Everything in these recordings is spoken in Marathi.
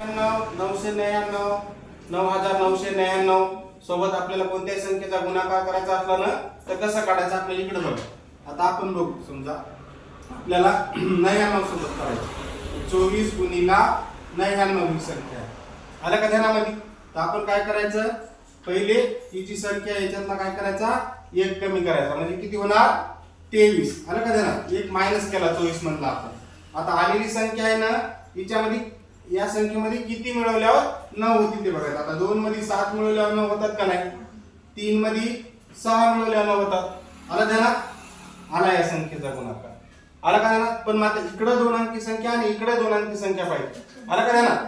नऊशे नव्याण्णव नऊ हजार नऊशे नव्याण्णव सोबत आपल्याला कोणत्याही संख्येचा गुणाकार करायचा असला ना तर कसं काढायचं आपल्याला इकडे बघ. आता आपण बघू समजा आपल्याला नव्याण्णव सोबत करायचं चोवीस गुणीला नव्याण्णव ही संख्या आहे. आलं का ध्यानामध्ये? तर आपण काय करायचं? पहिले ही जी संख्या याच्यातला काय करायचा? एक कमी करायचा. म्हणजे किती होणार? तेवीस. आलं का ध्यानात? एक मायनस केला चोवीस मधला आपण. आता आलेली संख्या आहे ना हिच्यामध्ये या संख्येमध्ये किती मिळवल्यावर नऊ होतील ते बघायचं आता दोन मध्ये सात मिळवल्यावर नऊ होतात का नाही? तीन मध्ये सहा मिळवल्यावर नऊ होतात. आलं ध्यानात आला या संख्येचा गुणाकार. आला का ध्यानात पण मात्र इकडं दोन अंकी संख्या आणि इकडे दोन अंकी संख्या पाहिजे. आला का ध्यानात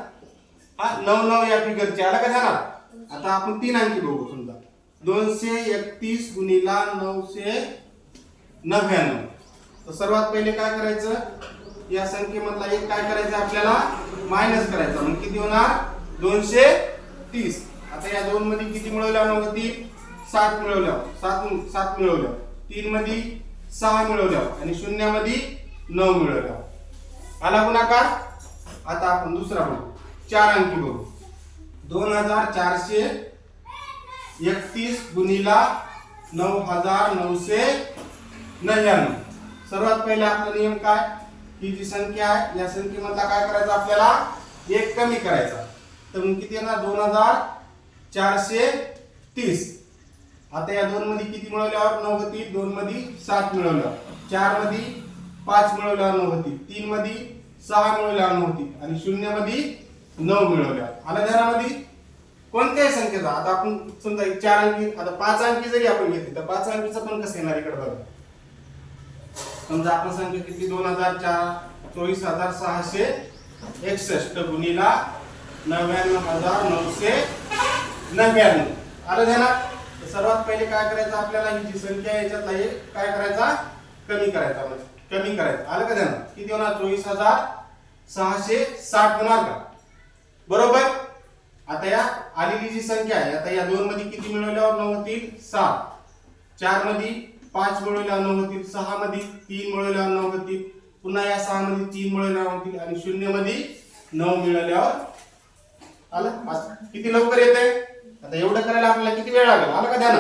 हा नऊ नऊ या फिगरची आला का ध्यानात आता आपण तीन अंकी बघू समजा. दोनशे एकतीस गुणीला नऊशे नव्याण्णव. तर सर्वात पहिले काय करायचं? या संख्येमधला एक काय करायचं आपल्याला? मायनस करायचा. म्हणजे किती होणार? दोनशे तीस. आता या दोन मध्ये किती मिळवल्या मग तीन सात मिळवल्या सात सात मिळवल्या तीन मध्ये सहा मिळवल्या आणि शून्यामध्ये नऊ मिळवल्या आला गुणाकार? आता आपण दुसरा बघू. चार अंकी बघू. दोन हजार चारशे एकतीस गुणीला नऊ हजार नऊशे नव्याण्णव. सर्वात पहिले आपला नियम काय? ही जी संख्या आहे या संख्येमधला काय करायचं आपल्याला? एक कमी करायचा. तर मग किती येणार? दोन हजार चारशे तीस. आता या दोन मध्ये किती मिळवल्यावर? नऊ होती दोन मध्ये सात मिळवल्यावर. चारमध्ये पाच मिळवल्यावर नऊ होती तीन. मध्ये सहा मिळवल्यावर नऊ होती आणि शून्यमध्ये नऊ मिळवल्यावर. आला ध्यानामध्ये कोणत्याही संख्येचा आता आपण समजा एक चार अंकी आता पाच अंकी जरी आपण घेतली तर पाच अंकीचं पण कसं येणार इकडे बघा? समजा आपण संख्या किती दोन हजार चार चोवीस हजार सहाशे एकसष्ट गुणीला नव्याण्णव हजार नऊशे नव्याण्णव. आलं ध्यानात? सर्वात पहिले काय करायचं आपल्याला? ही जी संख्या आहे याच्यातला काय करायचा? कमी करायचा म्हणजे कमी करायचा. आलं का ध्यानात? किती होणार चोवीस हजार सहाशे साठ होणार का बरोबर? आता या आलेली जी संख्या आहे आता या दोन मध्ये किती मिळवल्यावर नऊ होतील सात? चारमध्ये पाच मिळवल्यावर नऊ होतील सहा मध्ये तीन मिळवल्यावर नऊ होतील पुन्हा या सहा मध्ये तीन मिळवल्यावर होतील आणि शून्यमध्ये नऊ मिळाल्यावर आलं? किती लवकर येते आता एवढं करायला आपल्याला किती वेळ लागेल? आलं का ध्यानात?